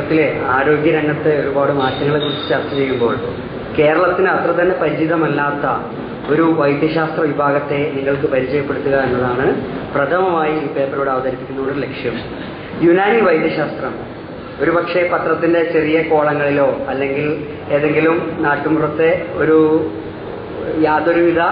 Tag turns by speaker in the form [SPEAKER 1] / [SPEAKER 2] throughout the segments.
[SPEAKER 1] കേരളത്തിലെ ആരോഗ്യരംഗത്തെ ഒരുപാട് മാറ്റങ്ങളെ കുറിച്ച് ചർച്ച ചെയ്യുമ്പോൾ കേരളത്തിന് അത്ര തന്നെ പരിചിതമല്ലാത്ത ഒരു വൈദ്യശാസ്ത്ര വിഭാഗത്തെ നിങ്ങൾക്ക് പരിചയപ്പെടുത്തുക എന്നതാണ് പ്രഥമമായി ഈ പേപ്പറോട് അവതരിപ്പിക്കുന്നതിന്റെ ലക്ഷ്യം. യുനാനി വൈദ്യശാസ്ത്രം ഒരുപക്ഷെ പത്രത്തിന്റെ ചെറിയ കോളങ്ങളിലോ അല്ലെങ്കിൽ ഏതെങ്കിലും നാട്ടുമ്പുറത്തെ ഒരു യാതൊരുവിധ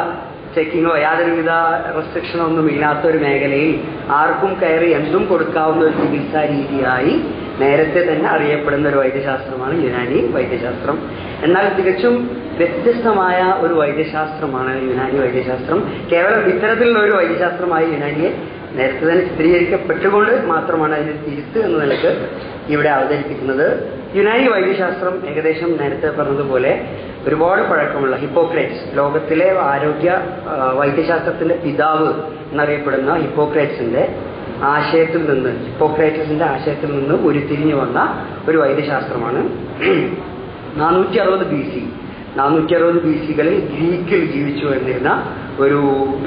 [SPEAKER 1] ചെക്കിങ്ങോ യാതൊരുവിധ റെസ്ട്രിക്ഷനോ ഒന്നും ഇല്ലാത്ത ഒരു മേഖലയിൽ ആർക്കും കയറി എന്തും കൊടുക്കാവുന്ന ഒരു ചികിത്സാ രീതിയായി നേരത്തെ തന്നെ അറിയപ്പെടുന്ന ഒരു വൈദ്യശാസ്ത്രമാണ് യുനാനി വൈദ്യശാസ്ത്രം. എന്നാൽ തികച്ചും വ്യത്യസ്തമായ ഒരു വൈദ്യശാസ്ത്രമാണ് യുനാനി വൈദ്യശാസ്ത്രം. കേവലം ഇത്തരത്തിലുള്ള ഒരു വൈദ്യശാസ്ത്രമായി യുനാനിയെ നേരത്തെ തന്നെ ചിത്രീകരിക്കപ്പെട്ടുകൊണ്ട് മാത്രമാണ് അതിന് തിരുത്ത് എന്ന നിലയ്ക്ക് ഇവിടെ അവതരിപ്പിക്കുന്നത്. യുനാനി വൈദ്യശാസ്ത്രം ഏകദേശം നേരത്തെ പറഞ്ഞതുപോലെ ഒരുപാട് പഴക്കമുള്ള ഹിപ്പോക്രേറ്റ്സ് ലോകത്തിലെ ആരോഗ്യ വൈദ്യശാസ്ത്രത്തിന്റെ പിതാവ് എന്നറിയപ്പെടുന്ന ഹിപ്പോക്രേറ്റ്സിന്റെ ആശയത്തിൽ നിന്ന് ഹിപ്പോക്രേറ്റസിന്റെ ആശയത്തിൽ നിന്ന് ഉരുത്തിരിഞ്ഞു വന്ന ഒരു വൈദ്യശാസ്ത്രമാണ് നാനൂറ്റി അറുപത് ബി സി നാനൂറ്റി അറുപത് ബി സികളിൽ ഗ്രീക്കിൽ ജീവിച്ചു വന്നിരുന്ന ഒരു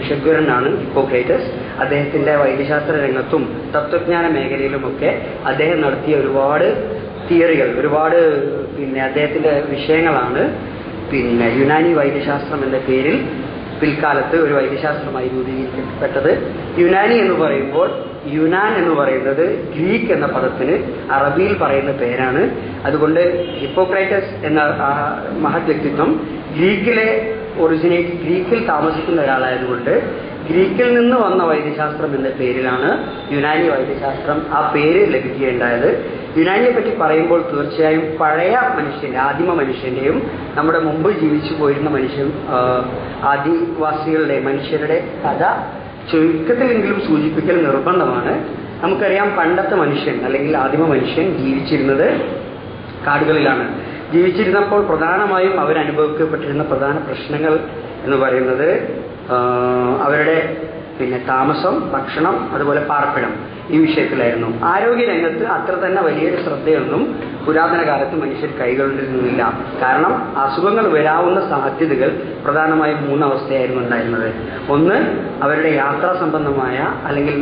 [SPEAKER 1] ഷഗ്വരനാണ് ഹിപ്പോക്രൈറ്റസ്. അദ്ദേഹത്തിന്റെ വൈദ്യശാസ്ത്ര രംഗത്തും തത്വജ്ഞാന മേഖലയിലുമൊക്കെ അദ്ദേഹം നടത്തിയ ഒരുപാട് തിയറികൾ ഒരുപാട് പിന്നെ അദ്ദേഹത്തിന്റെ വിഷയങ്ങളാണ്. പിന്നെ യുനാനി വൈദ്യശാസ്ത്രം എന്ന പേരിൽ പിൽക്കാലത്ത് ഒരു വൈദ്യശാസ്ത്രമായി രൂപീകരിക്കപ്പെട്ടത്. യുനാനി എന്ന് പറയുമ്പോൾ യുനാൻ എന്ന് പറയുന്നത് ഗ്രീക്ക് എന്ന പദത്തിന് അറബിയിൽ പറയുന്ന പേരാണ്. അതുകൊണ്ട് ഹിപ്പോക്രൈറ്റസ് എന്ന മഹത് വ്യക്തിത്വം ഗ്രീക്കിലെ ഒറിജിനേറ്റ് ഗ്രീക്കിൽ താമസിക്കുന്ന ഒരാളായതുകൊണ്ട് ഗ്രീക്കിൽ നിന്ന് വന്ന വൈദ്യശാസ്ത്രം എന്ന പേരിലാണ് യുനാനി വൈദ്യശാസ്ത്രം ആ പേര് ലഭിക്കുകയുണ്ടായത്. യുനാനിയെ പറ്റി പറയുമ്പോൾ തീർച്ചയായും പഴയ മനുഷ്യന്റെ ആദിമ മനുഷ്യന്റെയും നമ്മുടെ മുമ്പ് ജീവിച്ചു പോയിരുന്ന മനുഷ്യൻ ആദിവാസികളുടെ മനുഷ്യരുടെ കഥ ചുരുക്കത്തിലെങ്കിലും സൂചിപ്പിക്കൽ നിർബന്ധമാണ്. നമുക്കറിയാം പണ്ടത്തെ മനുഷ്യൻ അല്ലെങ്കിൽ ആദിമ മനുഷ്യൻ ജീവിച്ചിരുന്നത് കാടുകളിലാണ്. ജീവിച്ചിരുന്നപ്പോൾ പ്രധാനമായും അവരനുഭവിക്കപ്പെട്ടിരുന്ന പ്രധാന പ്രശ്നങ്ങൾ എന്ന് പറയുന്നത് അവരുടെ പിന്നെ താമസം ഭക്ഷണം അതുപോലെ പാർപ്പിടം. ഈ വിഷയത്തിലായിരുന്നു. ആരോഗ്യ രംഗത്ത് അത്ര തന്നെ വലിയൊരു ശ്രദ്ധയൊന്നും പുരാതന കാലത്ത് മനുഷ്യർ കൈകൊണ്ടിരുന്നില്ല. കാരണം അസുഖങ്ങൾ വരാവുന്ന സാധ്യതകൾ പ്രധാനമായും മൂന്നവസ്ഥയായിരുന്നു ഉണ്ടായിരുന്നത്. ഒന്ന് അവരുടെ യാത്രാ സംബന്ധമായ അല്ലെങ്കിൽ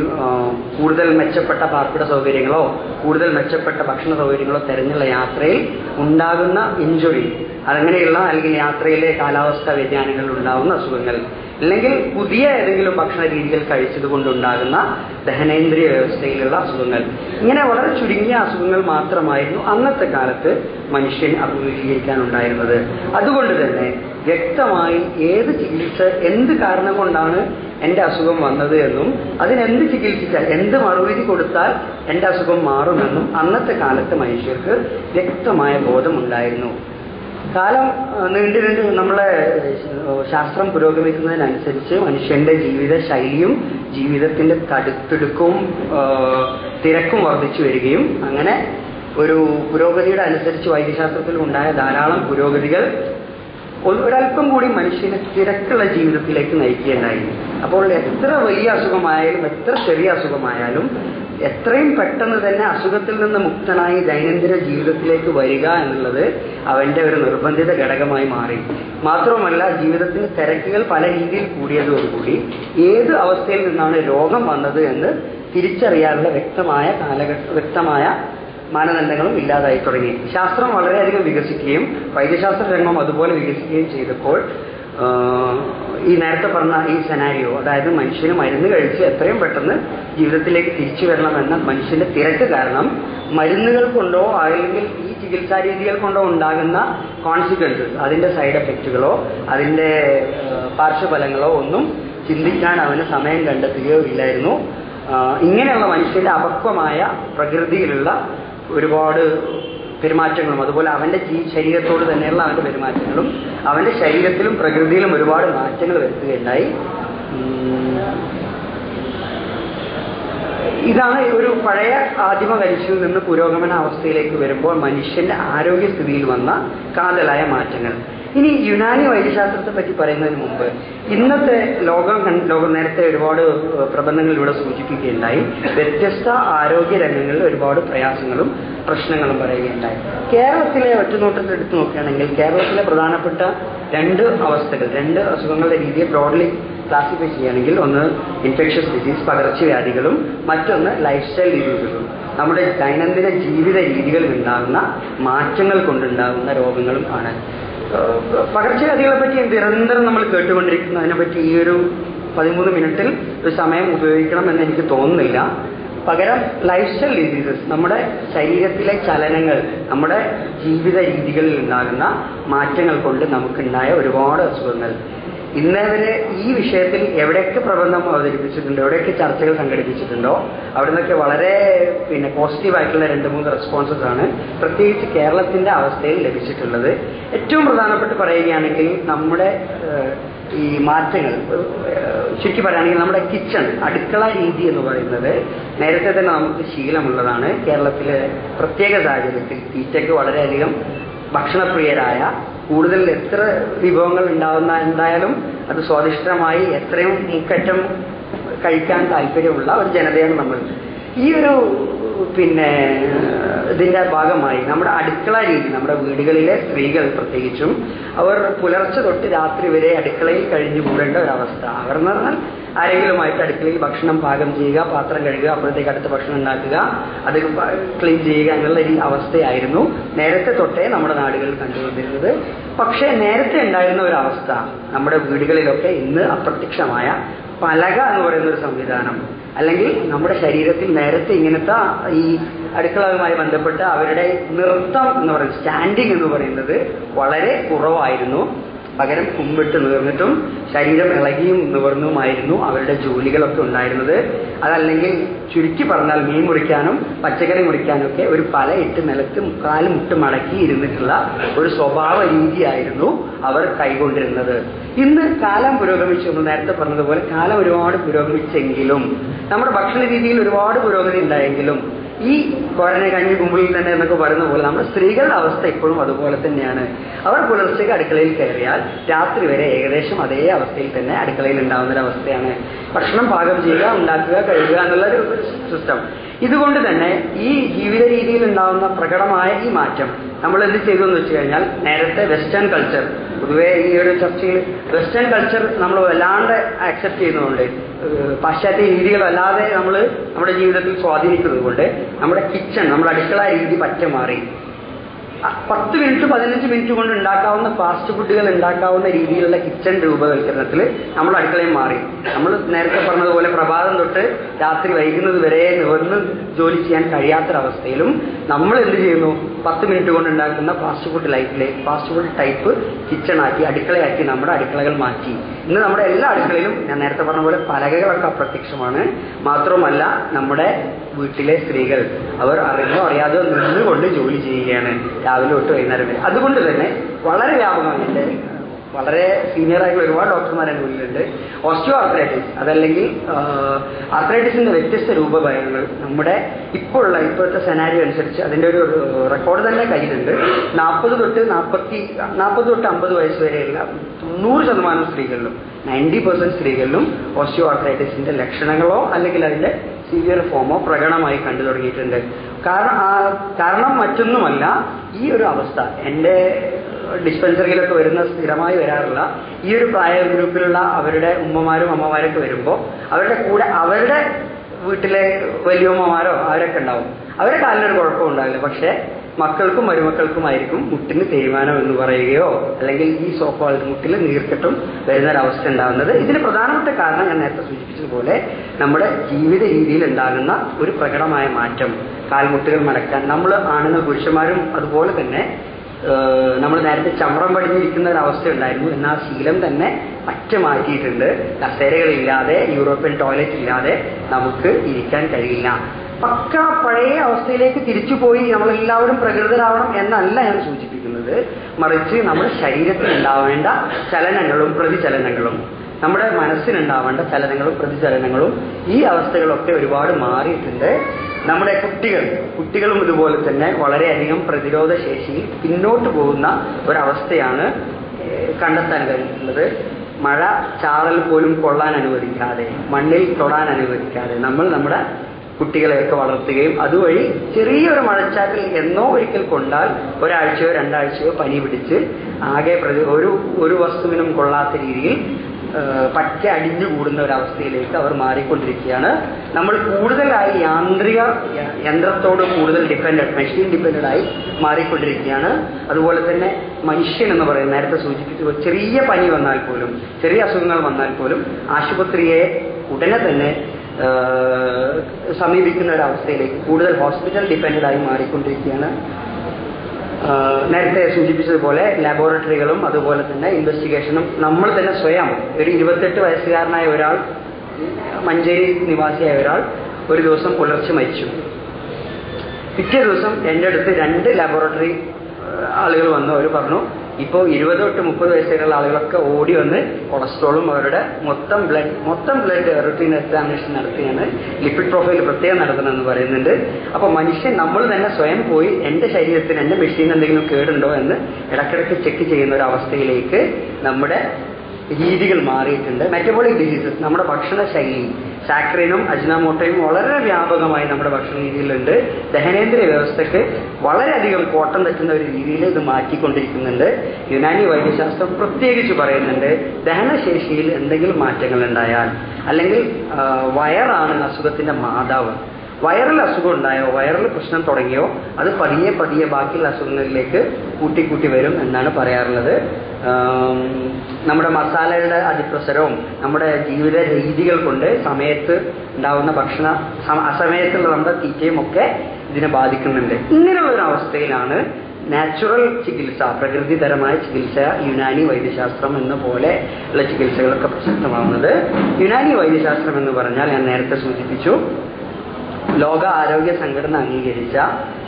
[SPEAKER 1] കൂടുതൽ മെച്ചപ്പെട്ട പാർപ്പിട സൗകര്യങ്ങളോ കൂടുതൽ മെച്ചപ്പെട്ട ഭക്ഷണ സൗകര്യങ്ങളോ തെരഞ്ഞുള്ള യാത്രയിൽ ഉണ്ടാകുന്ന ഇഞ്ചുറി അങ്ങനെയുള്ള അല്ലെങ്കിൽ യാത്രയിലെ കാലാവസ്ഥാ വ്യതിയാനങ്ങളിൽ ഉണ്ടാകുന്ന അസുഖങ്ങൾ. അല്ലെങ്കിൽ പുതിയ ഏതെങ്കിലും ഭക്ഷണ രീതികൾ കഴിച്ചത് കൊണ്ടുണ്ടാകുന്ന ദഹനേന്ദ്രിയ വ്യവസ്ഥയിലുള്ള അസുഖങ്ങൾ. ഇങ്ങനെ വളരെ ചുരുങ്ങിയ അസുഖങ്ങൾ മാത്രമായിരുന്നു അന്നത്തെ കാലത്ത് മനുഷ്യൻ അഭിമുഖീകരിക്കാനുണ്ടായിരുന്നത് അതുകൊണ്ട് തന്നെ വ്യക്തമായി ഏത് ചികിത്സ എന്ത് കാരണം കൊണ്ടാണ് എന്റെ അസുഖം വന്നത് എന്നും അതിനെന്ത് ചികിത്സിച്ചാൽ എന്ത് മറുപടി കൊടുത്താൽ എന്റെ അസുഖം മാറുമെന്നും അന്നത്തെ കാലത്ത് മനുഷ്യർക്ക് വ്യക്തമായ ബോധമുണ്ടായിരുന്നു. കാലം നീണ്ടു നീണ്ടു നമ്മളെ ശാസ്ത്രം പുരോഗമിക്കുന്നതിനനുസരിച്ച് മനുഷ്യന്റെ ജീവിത ശൈലിയും ജീവിതത്തിന്റെ തടുത്തിടുക്കവും തിരക്കും വർദ്ധിച്ചു വരികയും അങ്ങനെ ഒരു പുരോഗതിയുടെ അനുസരിച്ച് വൈദ്യശാസ്ത്രത്തിൽ ഉണ്ടായ ധാരാളം പുരോഗതികൾ ഒരൽപ്പം കൂടി മനുഷ്യനെ തിരക്കുള്ള ജീവിതത്തിലേക്ക് നയിക്കുകയുണ്ടായി. അപ്പോൾ എത്ര വലിയ അസുഖമായാലും എത്ര ചെറിയ അസുഖമായാലും എത്രയും പെട്ടെന്ന് തന്നെ അസുഖത്തിൽ നിന്ന് മുക്തനായി ദൈനംദിന ജീവിതത്തിലേക്ക് വരിക എന്നുള്ളത് അവന്റെ ഒരു നിർബന്ധിത ഘടകമായി മാറി. മാത്രമല്ല ജീവിതത്തിന് തിരക്കുകൾ പല രീതിയിൽ കൂടിയതോടുകൂടി ഏത് അവസ്ഥയിൽ നിന്നാണ് രോഗം വന്നത് എന്ന് തിരിച്ചറിയാനുള്ള വ്യക്തമായ കാലഘട്ട വ്യക്തമായ മാനദണ്ഡങ്ങളും ഇല്ലാതായി തുടങ്ങി. ശാസ്ത്രം വളരെയധികം വികസിക്കുകയും വൈദ്യശാസ്ത്ര രംഗം അതുപോലെ വികസിക്കുകയും ചെയ്തപ്പോൾ ഈ നേരത്തെ പറഞ്ഞ ഈ സെനാരിയോ അതായത് മനുഷ്യന് മരുന്ന് കഴിച്ച് എത്രയും പെട്ടെന്ന് ജീവിതത്തിലേക്ക് തിരിച്ചു വരണമെന്ന മനുഷ്യന്റെ തിരക്ക് കാരണം മരുന്നുകൾ കൊണ്ടോ അല്ലെങ്കിൽ ഈ ചികിത്സാ രീതികൾ കൊണ്ടോ ഉണ്ടാകുന്ന കോൺസിക്വൻസസ് അതിന്റെ സൈഡ് എഫക്റ്റുകളോ അതിന്റെ പാർശ്വഫലങ്ങളോ ഒന്നും ചിന്തിക്കാൻ അവന് സമയം കണ്ടെത്തുകയോ ഇല്ലായിരുന്നു. ഇങ്ങനെയുള്ള മനുഷ്യന്റെ അപക്വമായ പ്രകൃതിയിലുള്ള ഒരുപാട് പെരുമാറ്റങ്ങളും അതുപോലെ അവന്റെ ജീ- ശരീരത്തോട് തന്നെയുള്ള അവന്റെ പെരുമാറ്റങ്ങളും അവന്റെ ശരീരത്തിലും പ്രകൃതിയിലും ഒരുപാട് മാറ്റങ്ങൾ വരുത്തുകയുണ്ടായി. ഇതാണ് ഒരു പഴയ ആദിമ മനുഷ്യനിൽ നിന്ന് പുരോഗമന അവസ്ഥയിലേക്ക് വരുമ്പോൾ മനുഷ്യന്റെ ആരോഗ്യസ്ഥിതിയിൽ വന്ന കാതലായ മാറ്റങ്ങൾ. ഇനി യുനാനി വൈദ്യശാസ്ത്രത്തെ പറ്റി പറയുന്നതിന് മുമ്പ് ഇന്നത്തെ ലോകം ലോകം നേരത്തെ ഒരുപാട് പ്രബന്ധങ്ങൾ ഇവിടെ സൂചിപ്പിക്കുകയുണ്ടായി. വ്യത്യസ്ത ആരോഗ്യ രംഗങ്ങളിൽ ഒരുപാട് പ്രയാസങ്ങളും പ്രശ്നങ്ങളും പറയുകയുണ്ടായി. കേരളത്തിലെ ഒറ്റനോട്ടത്തിൽ എടുത്തു നോക്കുകയാണെങ്കിൽ കേരളത്തിലെ പ്രധാനപ്പെട്ട രണ്ട് അവസ്ഥകൾ രണ്ട് അസുഖങ്ങളുടെ രീതിയെ ബ്രോഡ്ലി ക്ലാസിഫൈ ചെയ്യുകയാണെങ്കിൽ ഒന്ന് ഇൻഫെക്ഷസ് ഡിസീസ് പകർച്ചവ്യാധികളും മറ്റൊന്ന് ലൈഫ് സ്റ്റൈൽ ഡിസീസുകളും നമ്മുടെ ദൈനംദിന ജീവിത രീതികളിൽ ഉണ്ടാകുന്ന മാറ്റങ്ങൾ കൊണ്ടുണ്ടാകുന്ന രോഗങ്ങളും ആണ്. പകർച്ചവ്യാധികളെ പറ്റി നിരന്തരം നമ്മൾ കേട്ടുകൊണ്ടിരിക്കുന്നതിനെ പറ്റി ഈ ഒരു പതിമൂന്ന് മിനിറ്റിൽ ഒരു സമയം ഉപയോഗിക്കണം എന്ന് എനിക്ക് തോന്നുന്നില്ല. പകരം ലൈഫ് സ്റ്റൈൽ ഡിസീസസ് നമ്മുടെ ശരീരത്തിലെ ചലനങ്ങൾ നമ്മുടെ ജീവിത രീതികളിൽ ഉണ്ടാകുന്ന മാറ്റങ്ങൾ കൊണ്ട് നമുക്കുണ്ടായ ഒരുപാട് അസുഖങ്ങൾ. ഇന്നേ വരെ ഈ വിഷയത്തിൽ എവിടെയൊക്കെ പ്രബന്ധം അവതരിപ്പിച്ചിട്ടുണ്ടോ എവിടെയൊക്കെ ചർച്ചകൾ സംഘടിപ്പിച്ചിട്ടുണ്ടോ അവിടെ നിന്നൊക്കെ വളരെ പിന്നെ പോസിറ്റീവ് ആയിട്ടുള്ള രണ്ട് മൂന്ന് റെസ്പോൺസസ് ആണ് പ്രത്യേകിച്ച് കേരളത്തിന്റെ അവസ്ഥയിൽ ലഭിച്ചിട്ടുള്ളത്. ഏറ്റവും പ്രധാനപ്പെട്ട് പറയുകയാണെങ്കിൽ നമ്മുടെ ഈ മാറ്റങ്ങൾ ചുറ്റി പറയുകയാണെങ്കിൽ നമ്മുടെ കിച്ചൺ അടുക്കള രീതി എന്ന് പറയുന്നത് നേരത്തെ തന്നെ നമുക്ക് ശീലമുള്ളതാണ്. കേരളത്തിലെ പ്രത്യേക സാഹചര്യത്തിൽ തീറ്റയ്ക്ക് വളരെയധികം ഭക്ഷണപ്രിയരായ കൂടുതൽ എത്ര വിഭവങ്ങൾ ഉണ്ടാവുന്ന എന്തായാലും അത് സ്വാദിഷ്ടമായി എത്രയും മുക്കറ്റം കഴിക്കാൻ താല്പര്യമുള്ള ഒരു ജനതയാണ് നമ്മൾ. ഈ ഒരു പിന്നെ ഇതിന്റെ ഭാഗമായി നമ്മുടെ അടുക്കള രീതി നമ്മുടെ വീടുകളിലെ സ്ത്രീകൾ പ്രത്യേകിച്ചും അവർ പുലർച്ചെ തൊട്ട് രാത്രി വരെ അടുക്കളയിൽ കഴിഞ്ഞു കൂടേണ്ട ഒരവസ്ഥ. അവർ എന്ന് പറഞ്ഞാൽ ആരെങ്കിലുമായിട്ട് അടുക്കളയിൽ ഭക്ഷണം പാകം ചെയ്യുക പാത്രം കഴുകുക അപ്പോഴത്തേക്ക് അടുത്ത ഭക്ഷണം ഉണ്ടാക്കുക അത് ക്ലീൻ ചെയ്യുക എന്നുള്ള ഈ അവസ്ഥയായിരുന്നു. നേരത്തെ തൊട്ടേ നമ്മുടെ നാടുകളിൽ കണ്ടുവന്നിരുന്നത്. പക്ഷേ നേരത്തെ ഉണ്ടായിരുന്ന ഒരു അവസ്ഥ നമ്മുടെ വീടുകളിലൊക്കെ ഇന്ന് അപ്രത്യക്ഷമായ പലക എന്ന് പറയുന്ന ഒരു സംവിധാനം. അല്ലെങ്കിൽ നമ്മുടെ ശരീരത്തിൽ നേരത്തെ ഇങ്ങനത്തെ ഈ അടുക്കളവുമായി ബന്ധപ്പെട്ട് അവരുടെ നൃത്തം എന്ന് പറയുന്നത് സ്റ്റാൻഡിങ് എന്ന് പറയുന്നത് വളരെ കുറവായിരുന്നു. പകരം കുമ്പിട്ട് നീർന്നിട്ടും ശരീരം ഇളകിയും നിവർന്നുമായിരുന്നു അവരുടെ ജോലികളൊക്കെ ഉണ്ടായിരുന്നത്. അതല്ലെങ്കിൽ ചുരുക്കി പറഞ്ഞാൽ മീൻ മുറിക്കാനും പച്ചക്കറി മുറിക്കാനും ഒക്കെ ഒരു പല ഇട്ട് നിലത്ത് മുക്കാൽ മുട്ട് മടക്കി ഇരുന്നിട്ടുള്ള ഒരു സ്വഭാവ രീതിയായിരുന്നു അവർ കൈകൊണ്ടിരുന്നത്. ഇന്ന് കാലം പുരോഗമിച്ചു നമ്മൾ നേരത്തെ പറഞ്ഞതുപോലെ കാലം ഒരുപാട് പുരോഗമിച്ചെങ്കിലും നമ്മുടെ ഭക്ഷണ രീതിയിൽ ഒരുപാട് പുരോഗതി ഉണ്ടായെങ്കിലും ഈ കുഴനെ കഞ്ഞി കുമ്പിളിൽ തന്നെ എന്നൊക്കെ പറയുന്ന പോലെ നമ്മുടെ സ്ത്രീകളുടെ അവസ്ഥ ഇപ്പോഴും അതുപോലെ തന്നെയാണ്. അവർ പുലർച്ചയ്ക്ക് അടുക്കളയിൽ കയറിയാൽ രാത്രി വരെ ഏകദേശം അതേ അവസ്ഥയിൽ തന്നെ അടുക്കളയിൽ ഉണ്ടാകുന്ന ഒരു അവസ്ഥയാണ്. ഭക്ഷണം പാകം ചെയ്യുക ഉണ്ടാക്കുക കഴുകുക എന്നുള്ള ഒരു സിസ്റ്റം ഇതുകൊണ്ട് തന്നെ ഈ ജീവിത രീതിയിൽ ഉണ്ടാകുന്ന പ്രകടമായ ഈ മാറ്റം നമ്മൾ എന്ത് ചെയ്തു എന്ന് വെച്ച് കഴിഞ്ഞാൽ നേരത്തെ വെസ്റ്റേൺ കൾച്ചർ പൊതുവെ ഈ ഒരു ചർച്ചയിൽ വെസ്റ്റേൺ കൾച്ചർ നമ്മൾ വല്ലാണ്ട് ആക്സെപ്റ്റ് ചെയ്യുന്നതുകൊണ്ട് പാശ്ചാത്യ രീതികളല്ലാതെ നമ്മൾ നമ്മുടെ ജീവിതത്തിൽ സ്വാധീനിക്കുന്നത് കൊണ്ട് നമ്മുടെ കിച്ചൺ നമ്മുടെ അടുക്കള രീതി പറ്റ മാറി. പത്ത് മിനിറ്റ് പതിനഞ്ച് മിനിറ്റ് കൊണ്ട് ഉണ്ടാക്കാവുന്ന ഫാസ്റ്റ് ഫുഡുകൾ ഉണ്ടാക്കാവുന്ന രീതിയിലുള്ള കിച്ചൺ രൂപവൽക്കരണത്തിൽ നമ്മൾ അടുക്കളയും മാറി. നമ്മൾ നേരത്തെ പറഞ്ഞതുപോലെ പ്രഭാതം തൊട്ട് രാത്രി വൈകുന്നത് വരെ നിവർന്ന് ജോലി ചെയ്യാൻ കഴിയാത്തൊരവസ്ഥയിലും നമ്മൾ എന്ത് ചെയ്യുന്നു? പത്ത് മിനിറ്റ് കൊണ്ട് ഉണ്ടാക്കുന്ന ഫാസ്റ്റ് ഫുഡ് ലൈഫിലെ ഫാസ്റ്റ് ഫുഡ് ടൈപ്പ് കിച്ചണാക്കി അടുക്കളയാക്കി നമ്മുടെ അടുക്കളകൾ മാറ്റി. ഇന്ന് നമ്മുടെ എല്ലാ അടുക്കളയിലും ഞാൻ നേരത്തെ പറഞ്ഞ പോലെ പലകകളൊക്കെ അപ്രത്യക്ഷമാണ്. മാത്രമല്ല നമ്മുടെ വീട്ടിലെ സ്ത്രീകൾ അവർ അറിഞ്ഞോ അറിയാതെ നിന്നുകൊണ്ട് ജോലി ചെയ്യുകയാണ്. രാവിലെ തൊട്ട് വൈകുന്നേരം വരെ അതുകൊണ്ട് തന്നെ വളരെ വ്യാപകമാണ് എന്റെ വളരെ സീനിയർ ആയിട്ടുള്ള ഒരുപാട് ഡോക്ടർമാരെ ഉള്ളിലുണ്ട് ഓസ്റ്റിയോ ആർത്രൈറ്റിസ് അതല്ലെങ്കിൽ ആർത്രൈറ്റിസിന്റെ വ്യത്യസ്ത രൂപഭയങ്ങൾ നമ്മുടെ ഇപ്പോഴുള്ള ഇപ്പോഴത്തെ സെനാരിയോ അനുസരിച്ച് അതിന്റെ ഒരു റെക്കോർഡ് തന്നെ കയ്യിലുണ്ട്. നാൽപ്പത് തൊട്ട് നാൽപ്പത്തി നാൽപ്പത് തൊട്ട് അമ്പത് വയസ്സ് വരെയുള്ള തൊണ്ണൂറ് ശതമാനം സ്ത്രീകളിലും നയന്റി പെർസെന്റ് സ്ത്രീകളിലും ഓസ്റ്റിയോ ആർത്രൈറ്റിസിന്റെ ലക്ഷണങ്ങളോ അല്ലെങ്കിൽ അതിന്റെ സിവിയർ ഫോമോ പ്രകടമായി കണ്ടു തുടങ്ങിയിട്ടുണ്ട്. കാരണം മറ്റൊന്നുമല്ല ഈ ഒരു അവസ്ഥ. എന്റെ ഡിസ്പെൻസറിയിലൊക്കെ വരുന്ന സ്ഥിരമായി വരാറുള്ള ഈ ഒരു പ്രായ ഗ്രൂപ്പിലുള്ള അവരുടെ ഉമ്മമാരും അമ്മമാരൊക്കെ വരുമ്പോൾ അവരുടെ കൂടെ അവരുടെ വീട്ടിലെ വലിയമ്മമാരോ അവരൊക്കെ ഉണ്ടാവും. അവരുടെ കാലിനൊരു കുഴപ്പം പക്ഷേ മക്കൾക്കും മരുമക്കൾക്കുമായിരിക്കും മുട്ടിന് തേയ്മാനം എന്ന് പറയുകയോ അല്ലെങ്കിൽ ഈ സോക്കോൾ മുട്ടിൽ നീർക്കെട്ടും വരുന്ന ഒരവസ്ഥ ഉണ്ടാകുന്നത്. ഇതിന് പ്രധാനപ്പെട്ട കാരണം ഞാൻ നേരത്തെ സൂചിപ്പിച്ചതുപോലെ നമ്മുടെ ജീവിത രീതിയിൽ ഉണ്ടാകുന്ന ഒരു പ്രകടമായ മാറ്റം. കാൽമുട്ടുകൾ മടക്കാൻ. നമ്മൾ ആണുങ്ങൾ പുരുഷന്മാരും അതുപോലെ തന്നെ നമ്മൾ നേരത്തെ ചമ്രം പടിഞ്ഞിരിക്കുന്ന ഒരു അവസ്ഥ ഉണ്ടായിരുന്നു. എന്നാൽ ശീലം തന്നെ പറ്റ മാറ്റിയിട്ടുണ്ട് കസേരകളില്ലാതെ യൂറോപ്യൻ ടോയ്ലറ്റ് ഇല്ലാതെ നമുക്ക് ഇരിക്കാൻ കഴിയില്ല. പക്ക പഴയ അവസ്ഥയിലേക്ക് തിരിച്ചു പോയി നമ്മളെല്ലാവരും പ്രകൃതരാവണം എന്നല്ല ഞാൻ സൂചിപ്പിക്കുന്നത്. മറിച്ച് നമ്മുടെ ശരീരത്തിൽ ഉണ്ടാവേണ്ട ചലനങ്ങളും പ്രതിചലനങ്ങളും നമ്മുടെ മനസ്സിനുണ്ടാവേണ്ട ചലനങ്ങളും പ്രതിചലനങ്ങളും ഈ അവസ്ഥകളൊക്കെ ഒരുപാട് മാറിയിട്ടുണ്ട്. നമ്മുടെ കുട്ടികൾ കുട്ടികളും ഇതുപോലെ തന്നെ വളരെയധികം പ്രതിരോധ ശേഷിയിൽ പിന്നോട്ട് പോകുന്ന ഒരവസ്ഥയാണ് കണ്ടെത്താൻ കഴിഞ്ഞിട്ടുള്ളത് മഴ ചാറൽ പോലും കൊള്ളാൻ അനുവദിക്കാതെ മണ്ണിൽ തൊടാൻ അനുവദിക്കാതെ നമ്മൾ നമ്മുടെ കുട്ടികളെയൊക്കെ വളർത്തുകയും അതുവഴി ചെറിയൊരു മഴച്ചാറ്റിൽ എന്നോ ഒരിക്കൽ കൊണ്ടാൽ ഒരാഴ്ചയോ രണ്ടാഴ്ചയോ പനി പിടിച്ച് ആകെ ഒരു ഒരു വസ്തുവിനും കൊള്ളാത്ത രീതിയിൽ പറ്റ അടിഞ്ഞു കൂടുന്ന ഒരവസ്ഥയിലേക്ക് അവർ മാറിക്കൊണ്ടിരിക്കുകയാണ്. നമ്മൾ കൂടുതലായി യാന്ത്രിക യന്ത്രത്തോട് കൂടുതൽ ഡിപ്പെൻഡ് മെഷീൻ ഡിപ്പെൻഡഡ് ആയി മാറിക്കൊണ്ടിരിക്കുകയാണ്. അതുപോലെ തന്നെ മനുഷ്യൻ എന്ന് പറയുന്നത് നേരത്തെ സൂചിപ്പിച്ചു ചെറിയ പനി വന്നാൽ പോലും ചെറിയ അസുഖങ്ങൾ വന്നാൽ പോലും ആശുപത്രിയെ ഉടനെ തന്നെ സമീപിക്കുന്ന ഒരു അവസ്ഥയിലേക്ക് കൂടുതൽ ഹോസ്പിറ്റൽ ഡിപ്പെൻഡ് ആയി മാറിക്കൊണ്ടിരിക്കുകയാണ്. നേരത്തെ സൂചിപ്പിച്ചതുപോലെ ലാബോറട്ടറികളും അതുപോലെ തന്നെ ഇൻവെസ്റ്റിഗേഷനും നമ്മൾ തന്നെ സ്വയം ഒരു ഇരുപത്തെട്ട് വയസ്സുകാരനായ ഒരാൾ മഞ്ചേരി നിവാസിയായ ഒരാൾ ഒരു ദിവസം പുലർച്ചെ മരിച്ചു. പിറ്റേ ദിവസം എന്റെ അടുത്ത് രണ്ട് ലാബോറട്ടറി ആളുകൾ വന്നു അവർ പറഞ്ഞു ഇപ്പോൾ ഇരുപത് തൊട്ട് മുപ്പത് വയസ്സുള്ള ആളുകളൊക്കെ ഓടി വന്ന് കൊളസ്ട്രോളും അവരുടെ മൊത്തം ബ്ലഡ് മൊത്തം ബ്ലഡ് റുട്ടീൻ എക്സാമിനേഷൻ നടത്തിയാണ്. ലിപ്പിഡ് പ്രൊഫൈൽ പ്രത്യേകം നടത്തണമെന്ന് പറയുന്നുണ്ട്. അപ്പോൾ മനുഷ്യൻ നമ്മൾ തന്നെ സ്വയം പോയി എന്റെ ശരീരത്തിന് എന്റെ മെഷീൻ എന്തെങ്കിലും കേടുണ്ടോ എന്ന് ഇടക്കിടക്ക് ചെക്ക് ചെയ്യുന്ന ഒരു അവസ്ഥയിലേക്ക് നമ്മുടെ രീതികൾ മാറിയിട്ടുണ്ട്. മെറ്റബോളിക് ഡിസീസസ് നമ്മുടെ ഭക്ഷണ ശൈലി സാക്രിനും അജ്നാമോട്ടയും വളരെ വ്യാപകമായി നമ്മുടെ ഭക്ഷണ രീതിയിലുണ്ട് ദഹനേന്ദ്രിയ വ്യവസ്ഥയ്ക്ക് വളരെയധികം കോട്ടം തട്ടുന്ന ഒരു രീതിയിൽ ഇത് മാറ്റിക്കൊണ്ടിരിക്കുന്നുണ്ട്. യുനാനി വൈദ്യശാസ്ത്രം പ്രത്യേകിച്ച് പറയുന്നുണ്ട് ദഹനശേഷിയിൽ എന്തെങ്കിലും മാറ്റങ്ങൾ ഉണ്ടായാൽ അല്ലെങ്കിൽ വയറാണ് അസുഖത്തിന്റെ മാതാവ്. വയറിൽ അസുഖം ഉണ്ടായോ? വയറിൽ പ്രശ്നം തുടങ്ങിയോ? അത് പതിയെ പതിയെ ബാക്കിയുള്ള അസുഖങ്ങളിലേക്ക് കൂട്ടി കൂട്ടി വരും എന്നാണ് പറയാറുള്ളത്. നമ്മുടെ മസാലയുടെ അതിപ്രസരവും നമ്മുടെ ജീവിത രീതികൾ കൊണ്ട് സമയത്ത് ഉണ്ടാവുന്ന ഭക്ഷണ അസമയത്തുള്ള നമ്മുടെ തീറ്റയും ഒക്കെ ഇതിനെ ബാധിക്കുന്നുണ്ട്. ഇങ്ങനെയുള്ള ഒരു അവസ്ഥയിലാണ് നാച്ചുറൽ ചികിത്സ പ്രകൃതിതരമായ ചികിത്സ യുനാനി വൈദ്യശാസ്ത്രം എന്ന പോലെ ഉള്ള ചികിത്സകളൊക്കെ പ്രസക്തമാവുന്നത്. യുനാനി വൈദ്യശാസ്ത്രം എന്ന് പറഞ്ഞാൽ ഞാൻ നേരത്തെ സൂചിപ്പിച്ചു. ലോക ആരോഗ്യ സംഘടന അംഗീകരിച്ച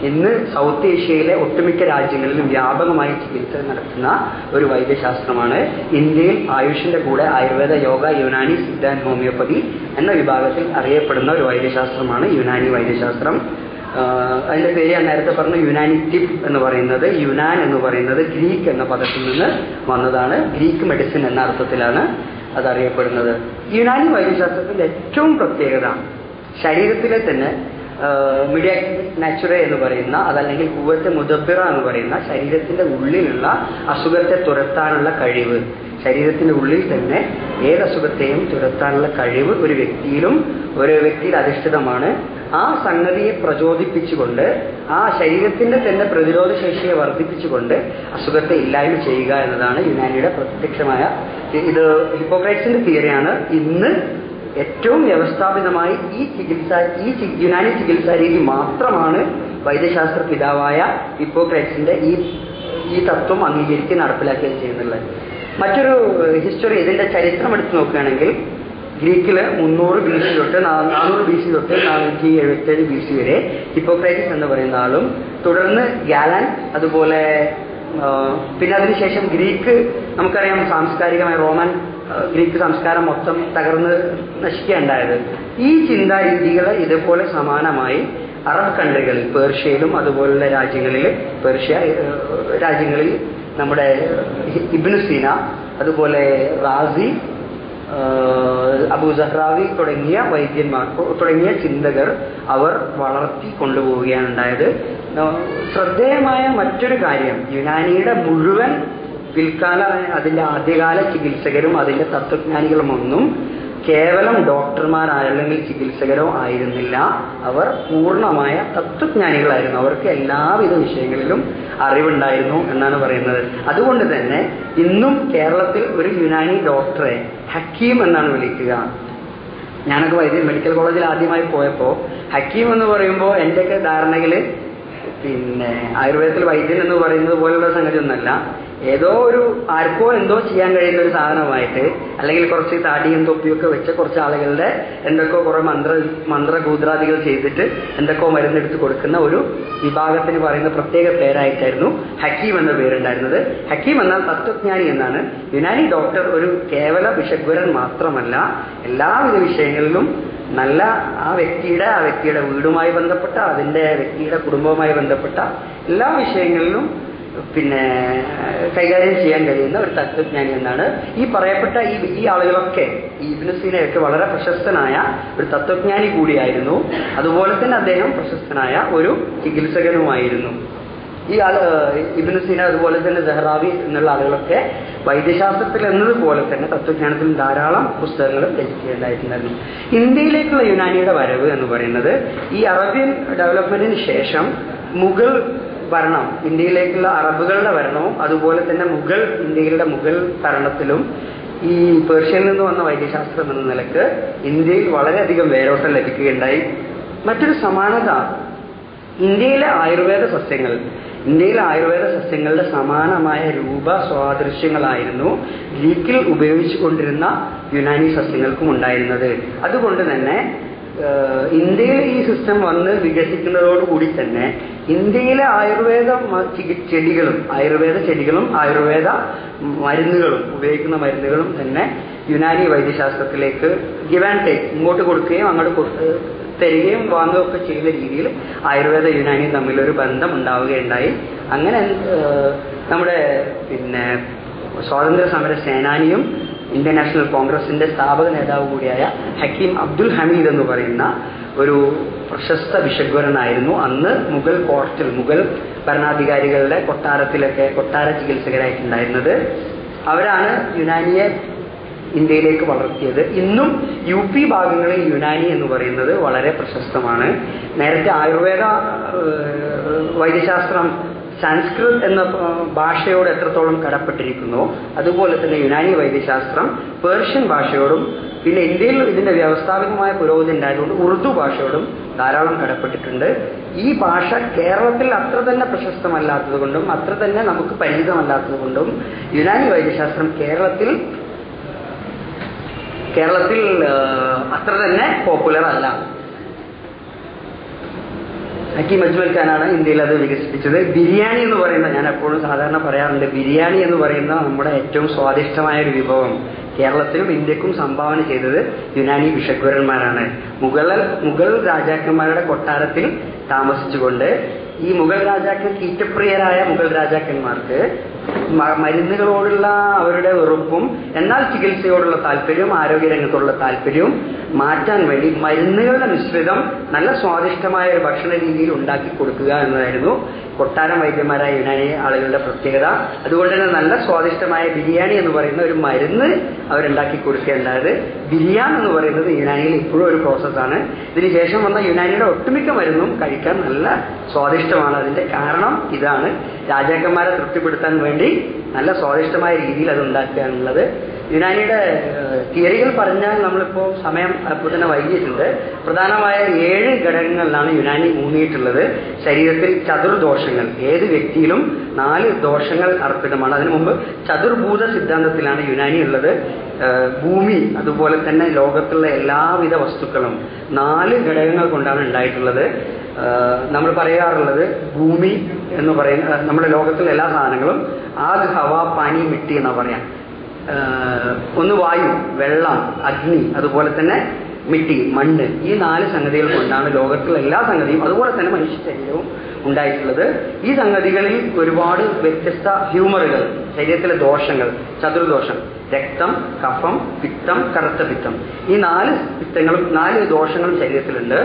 [SPEAKER 1] ഇന്ന് സൗത്ത് ഏഷ്യയിലെ ഒട്ടുമിക്ക രാജ്യങ്ങളിലും വ്യാപകമായി ചികിത്സ നടത്തുന്ന ഒരു വൈദ്യശാസ്ത്രമാണ് ഇന്ത്യയിൽ ആയുഷിന്റെ കൂടെ ആയുർവേദ യോഗ യുനാനി സിദ്ധ ആൻഡ് ഹോമിയോപ്പതി എന്ന വിഭാഗത്തിൽ അറിയപ്പെടുന്ന ഒരു വൈദ്യശാസ്ത്രമാണ് യുനാനി വൈദ്യശാസ്ത്രം. അതിന്റെ പേര് ഞാൻ നേരത്തെ പറഞ്ഞു യുനാനിറ്റിപ് എന്ന് പറയുന്നത് യുനാൻ എന്ന് പറയുന്നത് ഗ്രീക്ക് എന്ന പദത്തിൽ നിന്ന് വന്നതാണ്. ഗ്രീക്ക് മെഡിസിൻ എന്ന അർത്ഥത്തിലാണ് അത് അറിയപ്പെടുന്നത് യുനാനി വൈദ്യശാസ്ത്രത്തിന്റെ ഏറ്റവും പ്രത്യേകത ശരീരത്തിലെ തന്നെ മിഡിയ നാച്ചുറ എന്ന് പറയുന്ന അതല്ലെങ്കിൽ കുവത്തെ മുതബിറ എന്ന് പറയുന്ന ശരീരത്തിന്റെ ഉള്ളിലുള്ള അസുഖത്തെ തുരത്താനുള്ള കഴിവ്. ശരീരത്തിന്റെ ഉള്ളിൽ തന്നെ ഏത് അസുഖത്തെയും തുരത്താനുള്ള കഴിവ് ഒരു വ്യക്തിയിലും ഒരു വ്യക്തിയിൽ അധിഷ്ഠിതമാണ്. ആ സംഗതിയെ പ്രചോദിപ്പിച്ചുകൊണ്ട് ആ ശരീരത്തിന്റെ തന്നെ പ്രതിരോധ ശേഷിയെ വർദ്ധിപ്പിച്ചുകൊണ്ട് അസുഖത്തെ ഇല്ലായ്മ ചെയ്യുക എന്നതാണ് യുനാനിയുടെ പ്രത്യക്ഷമായ ഇത്. ഹിപ്പോക്രൈറ്റ്സിന്റെ തിയറിയാണ്. ഇന്ന് ഏറ്റവും വ്യവസ്ഥാപിതമായി ഈ ചികിത്സ ഈ യുനാനി ചികിത്സാ രീതി മാത്രമാണ് വൈദ്യശാസ്ത്ര പിതാവായ ഹിപ്പോക്രൈറ്റ്സിന്റെ ഈ ഈ തത്വം അംഗീകരിച്ച് നടപ്പിലാക്കുകയും ചെയ്യുന്നുള്ളത്. മറ്റൊരു ഹിസ്റ്ററി ഇതിന്റെ ചരിത്രം എടുത്തു നോക്കുകയാണെങ്കിൽ ഗ്രീക്കിൽ മുന്നൂറ് ബി സി തൊട്ട് നാനൂറ് ബി സി തൊട്ട് നാനൂറ്റി എഴുപത്തേഴ് ബി സി വരെ ഹിപ്പോക്രൈറ്റിസ് എന്ന് പറയുന്ന ആളും തുടർന്ന് ഗാലൻ അതുപോലെ പിന്നെ അതിനുശേഷം ഗ്രീക്ക് നമുക്കറിയാം സാംസ്കാരികമായ റോമൻ ഗ്രീക്ക് സംസ്കാരം മൊത്തം തകർന്ന് നശിക്കുകയുണ്ടായത്. ഈ ചിന്താ ഇതുപോലെ സമാനമായി അറബ് കൺട്രികളിൽ പേർഷ്യയിലും അതുപോലുള്ള രാജ്യങ്ങളിൽ പേർഷ്യ രാജ്യങ്ങളിൽ നമ്മുടെ ഇബ്നു സീന അതുപോലെ റാസി ആഹ് അബൂ തുടങ്ങിയ വൈദ്യന്മാർ തുടങ്ങിയ ചിന്തകർ അവർ വളർത്തി കൊണ്ടുപോവുകയാണ് ഉണ്ടായത്. ശ്രദ്ധേയമായ മറ്റൊരു കാര്യം യുനാനിയുടെ മുഴുവൻ പിൽക്കാല അതിന്റെ ആദ്യകാല ചികിത്സകരും അതിന്റെ തത്വജ്ഞാനികളും ഒന്നും കേവലം ഡോക്ടർമാരല്ലെങ്കിൽ ചികിത്സകരോ ആയിരുന്നില്ല. അവർ പൂർണമായ തത്വജ്ഞാനികളായിരുന്നു. അവർക്ക് എല്ലാവിധ വിഷയങ്ങളിലും അറിവുണ്ടായിരുന്നു എന്നാണ് പറയുന്നത്. അതുകൊണ്ട് തന്നെ ഇന്നും കേരളത്തിൽ ഒരു യുനാനി ഡോക്ടറെ ഹക്കീം എന്നാണ് വിളിക്കുക. ഞാനൊക്കെ വൈദ്യ മെഡിക്കൽ കോളേജിൽ ആദ്യമായി പോയപ്പോൾ ഹക്കീം എന്ന് പറയുമ്പോൾ എന്റെയൊക്കെ ധാരണയിൽ പിന്നെ ആയുർവേദത്തിൽ വൈദ്യൻ എന്ന് പറയുന്നത് പോലെയുള്ള സംഗതി ഒന്നല്ല ഏതോ ഒരു ആർക്കോ എന്തോ ചെയ്യാൻ കഴിയുന്ന ഒരു സാധനമായിട്ട് അല്ലെങ്കിൽ കുറച്ച് താടിയും തൊപ്പിയൊക്കെ വെച്ച കുറച്ച് ആളുകളുടെ എന്തൊക്കെയോ കുറെ മന്ത്ര മന്ത്രകൂദ്രാദികൾ ചെയ്തിട്ട് എന്തൊക്കെയോ മരുന്നെടുത്ത് കൊടുക്കുന്ന ഒരു വിഭാഗത്തിന് പറയുന്ന പ്രത്യേക പേരായിട്ടായിരുന്നു ഹക്കീം എന്ന പേരുണ്ടായിരുന്നത്. ഹക്കീം എന്നാൽ തത്വജ്ഞാനി എന്നാണ്. യുനാനി ഡോക്ടർ ഒരു കേവല വിഷഗ്വരൻ മാത്രമല്ല എല്ലാവിധ വിഷയങ്ങളിലും നല്ല ആ വ്യക്തിയുടെ ആ വ്യക്തിയുടെ വീടുമായി ബന്ധപ്പെട്ട അതിന്റെ വ്യക്തിയുടെ കുടുംബവുമായി ബന്ധപ്പെട്ട എല്ലാ വിഷയങ്ങളിലും പിന്നെ കൈകാര്യം ചെയ്യാൻ കഴിയുന്ന ഒരു തത്വജ്ഞാനി എന്നാണ് ഈ പറയപ്പെട്ട ഈ ഈ ആളുകളൊക്കെ ഈ ഇബിനുസീനയൊക്കെ വളരെ പ്രശസ്തനായ ഒരു തത്വജ്ഞാനി കൂടിയായിരുന്നു. അതുപോലെ തന്നെ അദ്ദേഹം പ്രശസ്തനായ ഒരു ചികിത്സകനുമായിരുന്നു. ഈ ആൾ ഇബിന് സീന അതുപോലെ തന്നെ സെഹ്റാവി എന്നുള്ള ആളുകളൊക്കെ വൈദ്യശാസ്ത്രത്തിൽ എന്നതുപോലെ തന്നെ തത്വജ്ഞാനത്തിൽ ധാരാളം പുസ്തകങ്ങൾ രചിക്കുകയുണ്ടായിട്ടുണ്ടായിരുന്നു ഇന്ത്യയിലേക്കുള്ള യുനാനിയുടെ വരവ് എന്ന് പറയുന്നത് ഈ അറബ്യൻ ഡെവലപ്മെന്റിന് ശേഷം മുഗൾ ഭരണം ഇന്ത്യയിലേക്കുള്ള അറബുകളുടെ ഭരണവും അതുപോലെ തന്നെ മുഗൾ ഇന്ത്യയിലെ മുഗൾ ഭരണത്തിലും ഈ പേർഷ്യയിൽ നിന്ന് വന്ന വൈദ്യശാസ്ത്രം എന്ന നിലയ്ക്ക് ഇന്ത്യയിൽ വളരെയധികം വേരോട്ടം ലഭിക്കുകയുണ്ടായി. മറ്റൊരു സമാനത ഇന്ത്യയിലെ ആയുർവേദ സസ്യങ്ങൾ ഇന്ത്യയിലെ ആയുർവേദ സസ്യങ്ങളുടെ സമാനമായ രൂപ സ്വാദൃശ്യങ്ങളായിരുന്നു ഗ്രീക്കിൽ ഉപയോഗിച്ചുകൊണ്ടിരുന്ന യുനാനി സസ്യങ്ങൾക്കും ഉണ്ടായിരുന്നത്. അതുകൊണ്ട് തന്നെ ഇന്ത്യയിൽ ഈ സിസ്റ്റം വന്ന് വികസിക്കുന്നതോടുകൂടി തന്നെ ഇന്ത്യയിലെ ആയുർവേദ ചെടികളും ആയുർവേദ ചെടികളും ആയുർവേദ മരുന്നുകളും ഉപയോഗിക്കുന്ന മരുന്നുകളും തന്നെ യുനാനി വൈദ്യശാസ്ത്രത്തിലേക്ക് ഗിവ് ആൻഡ് ടേക്ക് ഇങ്ങോട്ട് കൊടുക്കുകയും അങ്ങോട്ട് തരികയും വാങ്ങുകയും ഒക്കെ ചെയ്യുന്ന രീതിയിൽ ആയുർവേദ യുനാനി തമ്മിലൊരു ബന്ധം ഉണ്ടാവുകയുണ്ടായി അങ്ങനെ നമ്മുടെ പിന്നെ സ്വാതന്ത്ര്യ സമര സേനാനിയും ഇന്ത്യൻ നാഷണൽ കോൺഗ്രസിന്റെ സ്ഥാപക നേതാവ് കൂടിയായ ഹക്കീം അബ്ദുൽ ഹമീദ് എന്ന് പറയുന്ന ഒരു പ്രശസ്ത വിഷഗ്വരനായിരുന്നു അന്ന് മുഗൾ കോർട്ടിൽ മുഗൾ ഭരണാധികാരികളുടെ കൊട്ടാരത്തിലൊക്കെ കൊട്ടാര ചികിത്സകരായിട്ടുണ്ടായിരുന്നത്. അവരാണ് യുനാനിയെ ഇന്ത്യയിലേക്ക് വളർത്തിയത്. ഇന്നും യു പി ഭാഗങ്ങളിൽ യുനാനി എന്ന് പറയുന്നത് വളരെ പ്രശസ്തമാണ്. നേരത്തെ ആയുർവേദ വൈദ്യശാസ്ത്രം സംസ്കൃത് എന്ന ഭാഷയോട് എത്രത്തോളം കടപ്പെട്ടിരിക്കുന്നു അതുപോലെ തന്നെ യുനാനി വൈദ്യശാസ്ത്രം പേർഷ്യൻ ഭാഷയോടും പിന്നെ ഇന്ത്യയിൽ ഇതിന്റെ വ്യവസ്ഥാപികമായ പുരോഗതി ഉണ്ടായതുകൊണ്ട് ഉറുദു ഭാഷയോടും ധാരാളം കടപ്പെട്ടിട്ടുണ്ട്. ഈ ഭാഷ കേരളത്തിൽ അത്ര തന്നെ പ്രശസ്തമല്ലാത്തതുകൊണ്ടും അത്ര തന്നെ നമുക്ക് പരിചിതമല്ലാത്തതുകൊണ്ടും യുനാനി വൈദ്യശാസ്ത്രം കേരളത്തിൽ കേരളത്തിൽ അത്ര തന്നെ പോപ്പുലർ അല്ല. ഹക്കീം അജ്മൽ ഖാനാണ് ഇന്ത്യയിൽ അത് വികസിപ്പിച്ചത്. ബിരിയാണി എന്ന് പറയുന്ന ഞാൻ എപ്പോഴും സാധാരണ പറയാറുണ്ട് ബിരിയാണി എന്ന് പറയുന്ന നമ്മുടെ ഏറ്റവും സ്വാദിഷ്ടമായ ഒരു വിഭവം കേരളത്തിലും ഇന്ത്യക്കും സംഭാവന ചെയ്തത് യുനാനി വിഷക്കുരന്മാരാണ് മുഗൾ മുഗൾ രാജാക്കന്മാരുടെ കൊട്ടാരത്തിൽ താമസിച്ചുകൊണ്ട് ഈ മുഗൾ രാജാക്കൾ കീറ്റപ്രിയരായ മുഗൾ രാജാക്കന്മാർക്ക് മരുന്നുകളോടുള്ള അവരുടെ വെറുപ്പും എന്നാൽ ചികിത്സയോടുള്ള താല്പര്യവും ആരോഗ്യരംഗത്തോടുള്ള താല്പര്യവും മാറ്റാൻ വേണ്ടി മരുന്നുകളുടെ മിശ്രിതം നല്ല സ്വാദിഷ്ടമായ ഒരു ഭക്ഷണ രീതിയിൽ ഉണ്ടാക്കി കൊടുക്കുക എന്നതായിരുന്നു കൊട്ടാരം വൈദ്യന്മാരായ യുനാനി ആളുകളുടെ പ്രത്യേകത. അതുകൊണ്ട് തന്നെ നല്ല സ്വാദിഷ്ടമായ ബിരിയാണി എന്ന് പറയുന്ന ഒരു മരുന്ന് അവരുണ്ടാക്കി കൊടുക്കേണ്ടത് ബിരിയാണി എന്ന് പറയുന്നത് യുനാനിയിൽ ഇപ്പോഴും ഒരു പ്രോസസ്സാണ് ഇതിനുശേഷം വന്ന യുനാനിയുടെ ഒട്ടുമിക്ക മരുന്നും കഴിക്കാൻ നല്ല സ്വാദിഷ്ടമാണ്. അതിന്റെ കാരണം ഇതാണ്. രാജാക്കന്മാരെ തൃപ്തിപ്പെടുത്താൻ വേണ്ടി നല്ല സ്വാദിഷ്ടമായ രീതിയിൽ അത് ഉണ്ടാക്കുക എന്നുള്ളത് യുനാനിയുടെ തിയറികൾ പറഞ്ഞാൽ നമ്മളിപ്പോൾ സമയം അപ്പോൾ തന്നെ വൈകിയിട്ടുണ്ട്. പ്രധാനമായ ഏഴ് ഘടകങ്ങളിലാണ് യുനാനി ഊന്നിയിട്ടുള്ളത്. ശരീരത്തിൽ ചതുർദോഷങ്ങൾ ഏത് വ്യക്തിയിലും നാല് ദോഷങ്ങൾ അർപ്പിതമാണ്. അതിനു മുമ്പ് ചതുർഭൂത സിദ്ധാന്തത്തിലാണ് യുനാനി ഉള്ളത്. ഭൂമി അതുപോലെ തന്നെ ലോകത്തുള്ള എല്ലാവിധ വസ്തുക്കളും നാല് ഘടകങ്ങൾ കൊണ്ടാണ് ഉണ്ടായിട്ടുള്ളത്. നമ്മൾ പറയാറുള്ളത് ഭൂമി എന്ന് പറയുന്ന നമ്മുടെ ലോകത്തിലെ എല്ലാ സാധനങ്ങളും ആഗ് ഹവ പാനി മിട്ടി എന്നാ പറയാം. ഒന്ന് വായു വെള്ളം അഗ്നി അതുപോലെ തന്നെ മിട്ടി മണ്ണ്. ഈ നാല് സംഗതികൾ കൊണ്ടാണ് ലോകത്തിലെ എല്ലാ സംഗതിയും അതുപോലെ തന്നെ മനുഷ്യ ശരീരവും ഉണ്ടായിട്ടുള്ളത്. ഈ സംഗതികളിൽ ഒരുപാട് വ്യത്യസ്ത ഹ്യൂമറുകൾ ശരീരത്തിലെ ദോഷങ്ങൾ ചതുർദോഷം രക്തം കഫം പിത്തം കറുത്ത പിത്തം. ഈ നാല് പിത്തങ്ങളും നാല് ദോഷങ്ങളും ശരീരത്തിലുണ്ട്.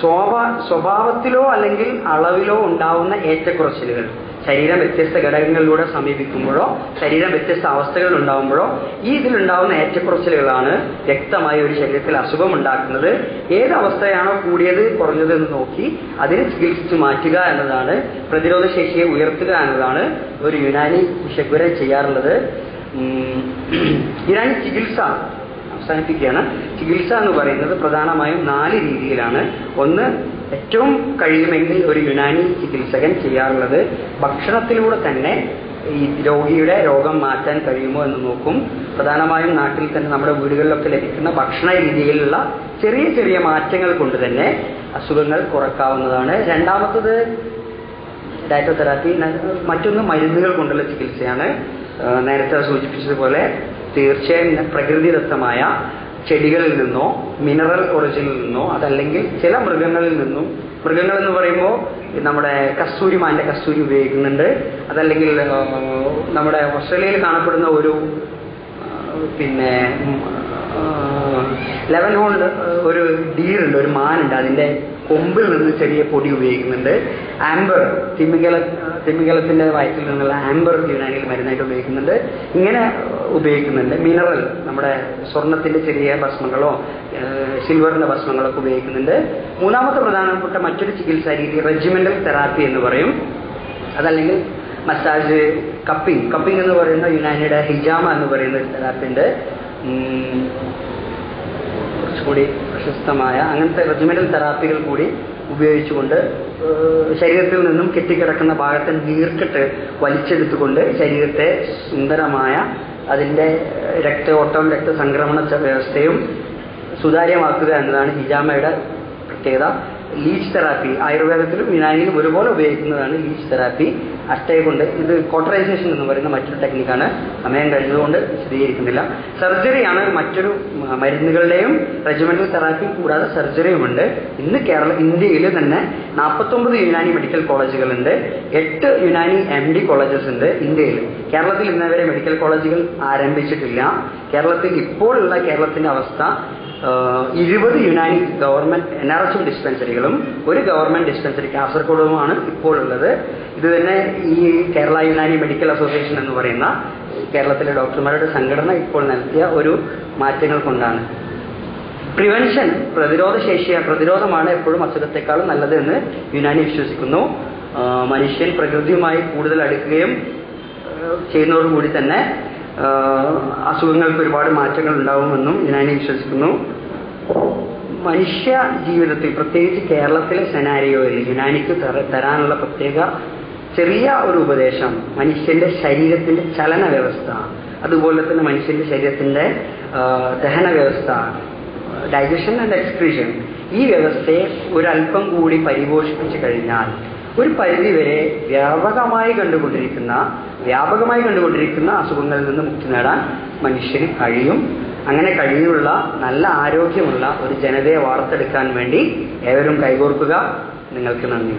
[SPEAKER 1] സ്വഭാ സ്വഭാവത്തിലോ അല്ലെങ്കിൽ അളവിലോ ഉണ്ടാവുന്ന ഏറ്റക്കുറച്ചിലുകൾ. ശരീരം വ്യത്യസ്ത ഘടകങ്ങളിലൂടെ സമീപിക്കുമ്പോഴോ ശരീരം വ്യത്യസ്ത അവസ്ഥകളിൽ ഉണ്ടാകുമ്പോഴോ ഈ ഇതിലുണ്ടാവുന്ന ഏറ്റക്കുറച്ചിലുകളാണ് വ്യക്തമായി ഒരു ശരീരത്തിൽ അസുഖം ഉണ്ടാക്കുന്നത് ഏത് അവസ്ഥയാണോ കൂടിയത് കുറഞ്ഞത് എന്ന് നോക്കി അതിനെ ചികിത്സിച്ച് മാറ്റുക എന്നതാണ്. പ്രതിരോധ ശേഷിയെ ഉയർത്തുക എന്നതാണ് ഒരു യുനാനി വിശഗ്വരൻ ചെയ്യാറുള്ളത്. യുനാനി ചികിത്സ അവസാനിപ്പിക്കുകയാണ്. ചികിത്സ എന്ന് പറയുന്നത് പ്രധാനമായും നാല് രീതിയിലാണ്. ഒന്ന് ഏറ്റവും കഴിയുമെങ്കിൽ ഒരു യുനാനി ചികിത്സകൻ ചെയ്യാറുള്ളത്. ഭക്ഷണത്തിലൂടെ തന്നെ ഈ രോഗിയുടെ രോഗം മാറ്റാൻ കഴിയുമോ എന്ന് നോക്കും. പ്രധാനമായും നാട്ടിൽ തന്നെ നമ്മുടെ വീടുകളിലൊക്കെ ലഭിക്കുന്ന ഭക്ഷണ രീതിയിലുള്ള ചെറിയ ചെറിയ മാറ്റങ്ങൾ കൊണ്ട് തന്നെ അസുഖങ്ങൾ കുറക്കാവുന്നതാണ്. രണ്ടാമത്തത് ഡയറ്റോതെറാപ്പി മറ്റൊന്ന് മരുന്നുകൾ കൊണ്ടുള്ള ചികിത്സയാണ്. നേരത്തെ സൂചിപ്പിച്ചതുപോലെ തീർച്ചയായും പ്രകൃതിദത്തമായ ചെടികളിൽ നിന്നോ മിനറൽ ഒറിജിനിൽ നിന്നോ അതല്ലെങ്കിൽ ചില മൃഗങ്ങളിൽ നിന്നും മൃഗങ്ങൾ എന്ന് പറയുമ്പോൾ നമ്മുടെ കസ്തൂരി മാന്റെ കസ്തൂരി ഉപയോഗിക്കുന്നുണ്ട്. അതല്ലെങ്കിൽ നമ്മുടെ ഓസ്ട്രേലിയയിൽ കാണപ്പെടുന്ന ഒരു പിന്നെ ലെവൻ ഹോൾഡ് ഒരു ഡീറുണ്ട് ഒരു മാനുണ്ട്. അതിന്റെ കൊമ്പിൽ നിന്ന് ചെറിയ പൊടി ഉപയോഗിക്കുന്നുണ്ട്. ആംബർ തിമിംഗല തിമിംഗലത്തിന്റെ വയറ്റിൽ നിന്നുള്ള ആംബർ യുനാനിയിൽ മരുന്നായിട്ട് ഉപയോഗിക്കുന്നുണ്ട്. ഇങ്ങനെ ഉപയോഗിക്കുന്നുണ്ട്. മിനറൽ നമ്മുടെ സ്വർണത്തിന്റെ ചെറിയ ഭസ്മങ്ങളോ സിൽവറിന്റെ ഭസ്മങ്ങളൊക്കെ ഉപയോഗിക്കുന്നുണ്ട്. മൂന്നാമത്തെ പ്രധാനപ്പെട്ട മറ്റൊരു ചികിത്സാ രീതി റെജിമെന്റൽ തെറാപ്പി എന്ന് പറയും. അതല്ലെങ്കിൽ മസാജ് കപ്പിംഗ്. കപ്പിംഗ് എന്ന് പറയുന്ന യുനാനിയുടെ ഹിജാമ എന്ന് പറയുന്ന ഒരു തെറാപ്പി ഉണ്ട് കുറച്ചുകൂടി പ്രശസ്തമായ അങ്ങനത്തെ റെജിമെന്റൽ തെറാപ്പികൾ കൂടി ഉപയോഗിച്ചുകൊണ്ട് ശരീരത്തിൽ നിന്നും കെട്ടിക്കിടക്കുന്ന ഭാഗത്തെ നീർക്കെട്ട് വലിച്ചെടുത്തുകൊണ്ട് ശരീരത്തെ സുന്ദരമായ അതിന്റെ രക്തയോട്ടം രക്തസംക്രമണ വ്യവസ്ഥയും സുതാര്യമാക്കുക എന്നതാണ് ഹിജാമയുടെ പ്രത്യേകത. ലീച്ച് തെറാപ്പി ആയുർവേദത്തിലും യുനാനിയിലും ഒരുപോലെ ഉപയോഗിക്കുന്നതാണ് ലീച്ച് തെറാപ്പി അഷ്ടയെ കൊണ്ട് ഇത് കോട്ടറൈസേഷൻ എന്ന് പറയുന്ന മറ്റൊരു ടെക്നിക്കാണ് സമയം കഴിഞ്ഞതുകൊണ്ട് വിശദീകരിക്കുന്നില്ല. സർജറിയാണ് മറ്റൊരു മരുന്നുകളുടെയും റെജിമെന്റൽ തെറാപ്പി കൂടാതെ സർജറിയുമുണ്ട് ഇന്ന് കേരള ഇന്ത്യയിൽ തന്നെ നാൽപ്പത്തൊമ്പത് യുനാനി മെഡിക്കൽ കോളേജുകളുണ്ട് എട്ട് യുനാനി എം ഡി കോളേജസ് ഉണ്ട് ഇന്ത്യയിൽ. കേരളത്തിൽ ഇന്നവരെ മെഡിക്കൽ കോളേജുകൾ ആരംഭിച്ചിട്ടില്ല. കേരളത്തിൽ ഇപ്പോഴുള്ള കേരളത്തിന്റെ അവസ്ഥ ഇരുപത് Unani government N R S ഡിസ്പെൻസറികളും ഒരു ഗവൺമെന്റ് ഡിസ്പെൻസറി കാസർഗോഡുമാണ് ഇപ്പോൾ ഉള്ളത് ഇത് തന്നെ ഈ കേരള യുനാനി മെഡിക്കൽ അസോസിയേഷൻ എന്ന് പറയുന്ന കേരളത്തിലെ ഡോക്ടർമാരുടെ സംഘടന ഇപ്പോൾ നൽകിയ ഒരു മാറ്റങ്ങൾ കൊണ്ടാണ്. പ്രിവെൻഷൻ പ്രതിരോധ പ്രതിരോധമാണ് എപ്പോഴും അസുഖത്തെക്കാളും നല്ലത് എന്ന് യുനാനി വിശ്വസിക്കുന്നു. മനുഷ്യൻ പ്രകൃതിയുമായി കൂടുതൽ അടുക്കുകയും ചെയ്യുന്നതോടുകൂടി തന്നെ അസുഖങ്ങൾക്ക് ഒരുപാട് മാറ്റങ്ങൾ ഉണ്ടാവുമെന്നും ഞാൻ വിശ്വസിക്കുന്നു. മനുഷ്യ ജീവിതത്തിൽ പ്രത്യേകിച്ച് കേരളത്തിലെ സെനാരിയോയിൽ യുനാനിക്ക് തരാനുള്ള പ്രത്യേക ചെറിയ ഒരു ഉപദേശം മനുഷ്യന്റെ ശരീരത്തിന്റെ ചലന വ്യവസ്ഥ അതുപോലെ തന്നെ മനുഷ്യന്റെ ശരീരത്തിന്റെ ദഹന വ്യവസ്ഥ ഡൈജഷൻ ആൻഡ് എക്സ്ക്രീഷൻ ഈ വ്യവസ്ഥയെ ഒരല്പം കൂടി പരിപോഷിപ്പിച്ചു കഴിഞ്ഞാൽ ഒരു പരിധിവരെ വ്യാപകമായി കണ്ടുകൊണ്ടിരിക്കുന്ന വ്യാപകമായി കണ്ടുകൊണ്ടിരിക്കുന്ന അസുഖങ്ങളിൽ നിന്ന് മുക്തി നേടാൻ മനുഷ്യന് കഴിയും. അങ്ങനെ കഴിയുള്ള നല്ല ആരോഗ്യമുള്ള ഒരു ജനതയെ വാർത്തെടുക്കാൻ വേണ്ടി ഏവരും കൈകോർക്കുക. നിങ്ങൾക്ക് നന്ദി.